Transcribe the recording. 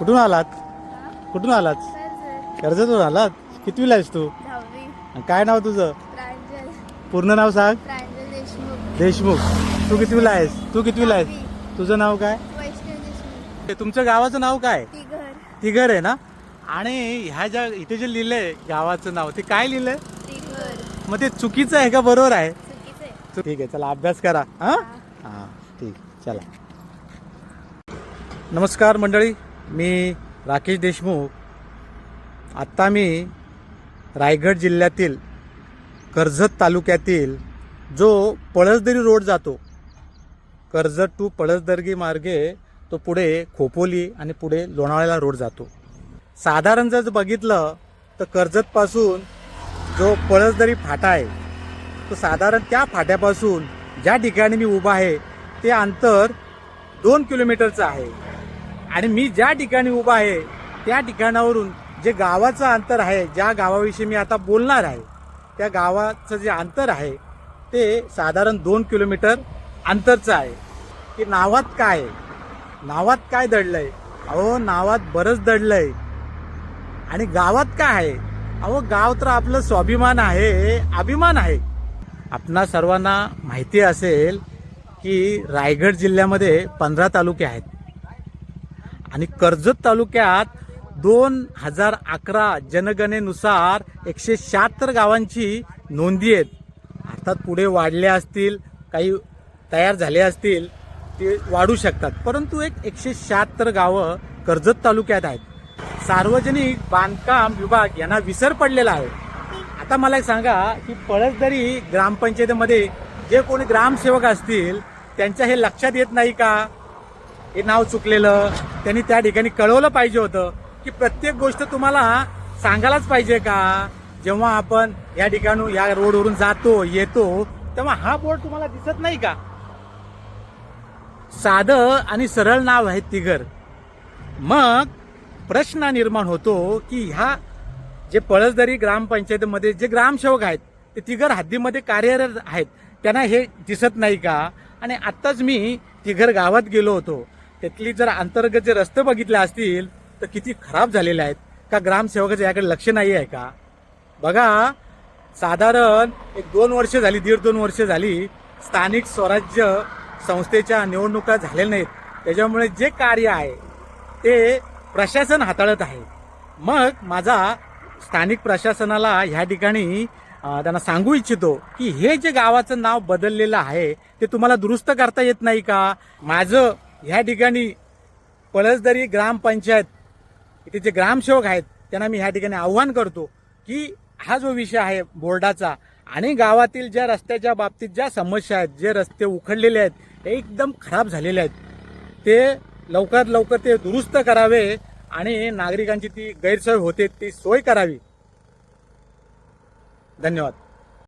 कुठून आलात? कुठून आलात? कर्जत कर्जतून आलात? कितवीला आहेस तू? काय नाव तुझं? पूर्ण नाव सांग. देशमुख. तू कितवीला आहेस? तू कितवीला आहेस. तुझं नाव काय? तुमचं गावाचं नाव काय? ती घर तिघर आहे ना? आणि ह्या ज्या इथे जे लिहिलंय गावाचं नाव ते काय लिहिलंय? मग ते चुकीचं आहे का? बरोबर आहे? ठीक आहे चला अभ्यास करा हा. हा ठीक चला. नमस्कार मंडळी. मी राकेश देशमुख. आत्ता मी रायगड जिल्ह्यातील कर्जत तालुक्यातील जो पळसदरी रोड जातो कर्जत टू पळसदर्गी मार्गे तो पुढे खोपोली आणि पुढे लोणावळ्याला रोड जातो. साधारण जर बघितलं तर कर्जतपासून जो पळसदरी फाटा आहे तो साधारण त्या फाट्यापासून ज्या ठिकाणी मी उभा आहे ते अंतर दोन किलोमीटरचं आहे. आणि मी ज्या ठिकाणी उभा आहे त्या ठिकाणावरून जे गावाचं अंतर आहे ज्या गावाविषयी मी आता बोलणार आहे त्या गावाचं जे अंतर आहे ते साधारण दोन किलोमीटर अंतरचं आहे. की नावात काय? आहे? नावात काय दडलं आहे अहो नावात बरंच दडलं आहे आणि गावात काय आहे? अहो गाव तर आपलं स्वाभिमान आहे अभिमान आहे. आपणा सर्वांना माहिती असेल की रायगड जिल्ह्यामध्ये पंधरा तालुके आहेत. आणि कर्जत तालुक्यात दोन हजार अकरा जनगणनेनुसार एकशे शहात्तर गावांची नोंदी आहेत. अर्थात पुढे वाढले असतील काही तयार झाले असतील ते वाढू शकतात. परंतु एक एकशे शहात्तर गावं कर्जत तालुक्यात आहेत. सार्वजनिक बांधकाम विभाग यांना विसर पडलेला आहे. आता मला एक सांगा की पळसदरी ग्रामपंचायतीमध्ये जे कोणी ग्रामसेवक असतील त्यांच्या हे लक्षात येत नाही का? हे नाव चुकलेलं त्यांनी त्या ठिकाणी कळवलं पाहिजे होतं की प्रत्येक गोष्ट तुम्हाला सांगायलाच पाहिजे का? जेव्हा आपण या ठिकाणी या रोडवरून जातो येतो तेव्हा हा बोर्ड तुम्हाला दिसत नाही का? साधं आणि सरळ नाव आहे तिघर. मग प्रश्न निर्माण होतो की ह्या जे पळसदरी ग्रामपंचायतीमध्ये जे ग्रामसेवक आहेत ते तिघर हद्दीमध्ये कार्यरत आहेत त्यांना हे दिसत नाही का? आणि आत्ताच मी तिघर गावात गेलो होतो. त्यातली जर अंतर्गत जे रस्ते बघितले असतील तर किती खराब झालेले आहेत. का ग्रामसेवकाचं याकडे लक्ष नाही आहे का? बघा साधारण एक दोन वर्ष झाली दीड दोन वर्ष झाली स्थानिक स्वराज्य संस्थेच्या निवडणुका झालेल्या नाहीत. त्याच्यामुळे जे कार्य आहे ते प्रशासन हाताळत आहे. मग माझा स्थानिक प्रशासनाला ह्या ठिकाणी त्यांना सांगू इच्छितो की हे जे गावाचं नाव बदललेलं आहे ते तुम्हाला दुरुस्त करता येत नाही का? माझं ह्या ठिकाणी पळसदरी ग्रामपंचायत इथे जे ग्रामसेवक आहेत त्यांना मी ह्या ठिकाणी आव्हान करतो की हा जो विषय आहे बोर्डाचा आणि गावातील ज्या रस्त्याच्या बाबतीत ज्या समस्या आहेत जे रस्ते उखडलेले आहेत ते एकदम खराब झालेले आहेत. ते लवकरात लवकर ते दुरुस्त करावे आणि नागरिकांची ती गैरसोय होते ती सोय करावी. धन्यवाद.